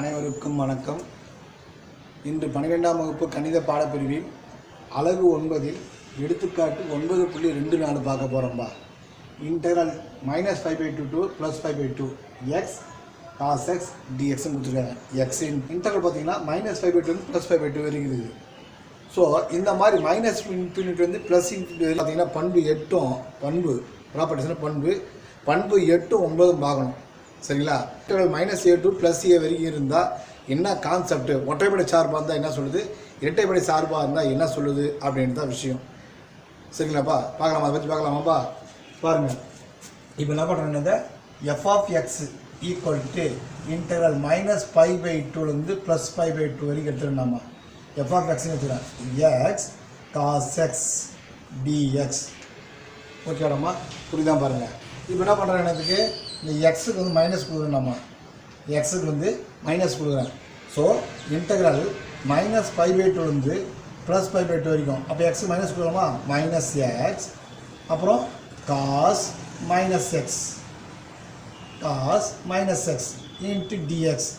அனைவருக்கும் வணக்கம். இன்று பன்னிரெண்டாம் வகுப்பு கணித பாடப்பிரிவில் அலகு ஒன்பதில் எடுத்துக்காட்டு ஒன்பது புள்ளி ரெண்டு நாலு பார்க்க போகிறோம்பா internal minus five by two two plus five by two x cos x டிஎக்ஸ்னு கொடுத்துருக்காங்க. எக்ஸ் இன்டெரல் பார்த்தீங்கன்னா minus five by two plus five by two வரைக்கும் இருக்குது. ஸோ இந்த மாதிரி மைனஸ் இன்ஃபினிட் வந்து ப்ளஸ் இன்ஃபினிட் பார்த்தீங்கன்னா பண்பு எட்டும் பண்பு ப்ராப்பர்ட்டிஸ்னால் பண்பு பண்பு எட்டும் ஒன்பதும் பார்க்கணும். சரிங்களா? Minus A to plus A வரைக்கும் இருந்தால் என்ன கான்செப்ட் ஒற்றைப்படை சார்பாக இருந்தால் என்ன சொல்லுது? இரட்டைப்படை சார்பாக இருந்தால் என்ன சொல்லுது? அப்படின்னு தான் விஷயம். சரிங்களாப்பா? பார்க்கலாமா? அதை பற்றி பார்க்கலாமாப்பா? பாருங்கள் இப்போ என்ன பண்ணுறேன் f of x equal to interval minus five by டூலேருந்து ப்ளஸ் ஃபைவ் பை டூ வரைக்கும் எடுத்துருந்தாம்மா எஃப் ஆஃப் எக்ஸ்னு எடுத்துக்கிறேன் எக்ஸ் காஸ் எக்ஸ் டிஎக்ஸ் ஓகேடாம்மா புரியுதான் பாருங்கள் இப்போ என்ன பண்ணுறேன் எனக்கு இந்த எக்ஸுக்கு வந்து மைனஸ் கொடுக்குறோம் நம்ம எக்ஸுக்கு வந்து மைனஸ் கொடுக்குறேன். So integral minus five by டூலேருந்து ப்ளஸ் ஃபைவ் பை டூ வரைக்கும். அப்போ எக்ஸ் மைனஸ் கொடுக்கலாமா? மைனஸ் எக்ஸ் அப்புறம் cos minus x cos minus x into dx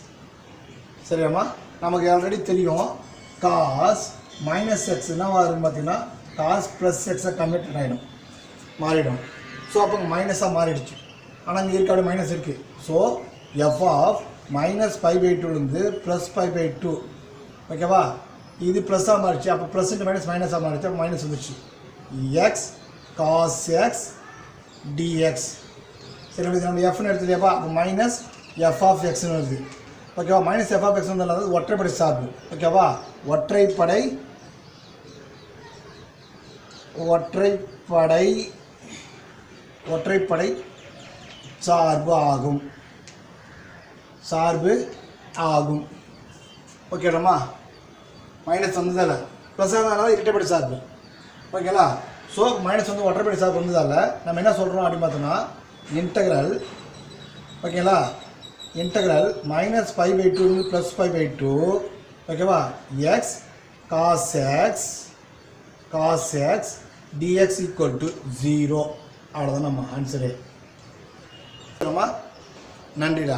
சரியாம்மா? நமக்கு ஆல்ரெடி தெரியும். காஸ் மைனஸ் எக்ஸ் என்னவாக இருக்கும் பார்த்தீங்கன்னா காஸ் ப்ளஸ் எக்ஸை கன்வெர்ட் ஆகிடும் மாறிடும். ஸோ அப்போ மைனஸாக மாறிடுச்சு. ஆனால் இங்கே இருக்க மைனஸ் இருக்குது so f of minus five by டூலேருந்து ப்ளஸ் ஃபைவ் பை டூ ஓகேவா இது ப்ளஸ்ஸாக மாறிச்சு. அப்போ ப்ளஸ் இன்ட்டு மைனஸ் மைனஸாக மாறிச்சு. அப்போ மைனஸ் வந்துச்சு எக்ஸ் காஸ் எக்ஸ் டிஎக்ஸ் சரி இது நம்ம எஃப்னு எடுத்துலையாப்பா அப்போ மைனஸ் எஃப் ஆஃப் எக்ஸ்னு வருது. ஓகேவா மைனஸ் எஃப் ஆஃப் எக்ஸ் வந்து ஒற்றைப்படை சார்பு. ஓகேவா ஒற்றைப்படை ஒற்றைப்படை ஒற்றைப்படை சார்பு ஆகும். சார்பு ஆகும் ஓகேடாம்மா மைனஸ் வந்ததால ப்ளஸ் ஆனதால இரட்டைப்படி சார்பு. ஓகேங்களா ஸோ மைனஸ் வந்து ஒற்றைப்படி சார்பு வந்ததால நம்ம என்ன சொல்கிறோம் அப்படின்னு பார்த்தோம்னா இன்டகிரல் ஓகேங்களா integral minus five by two plus five by two ஓகேவா x cos x cos x dx equal to zero அவ்வளோதான் நம்ம ஆன்சரு நன்றிடா.